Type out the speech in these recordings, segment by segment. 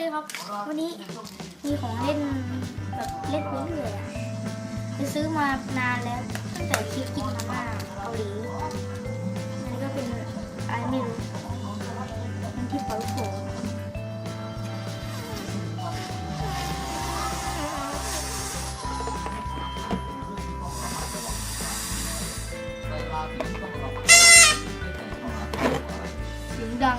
ดีครับ วันนี้มีของเล่นแบบเล่นเรื่ลยๆไปซื้อมานานแล้วตั้งแต่คลิปกินมาเกาหลีอันนี้ก็เป็นอะไรไม่รู้มันที่เปิดโผล่เสียงดัง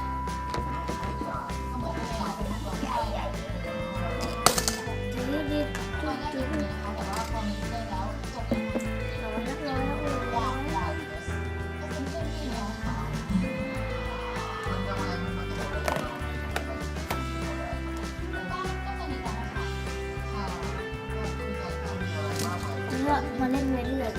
ก็มาเล่นเรื่อย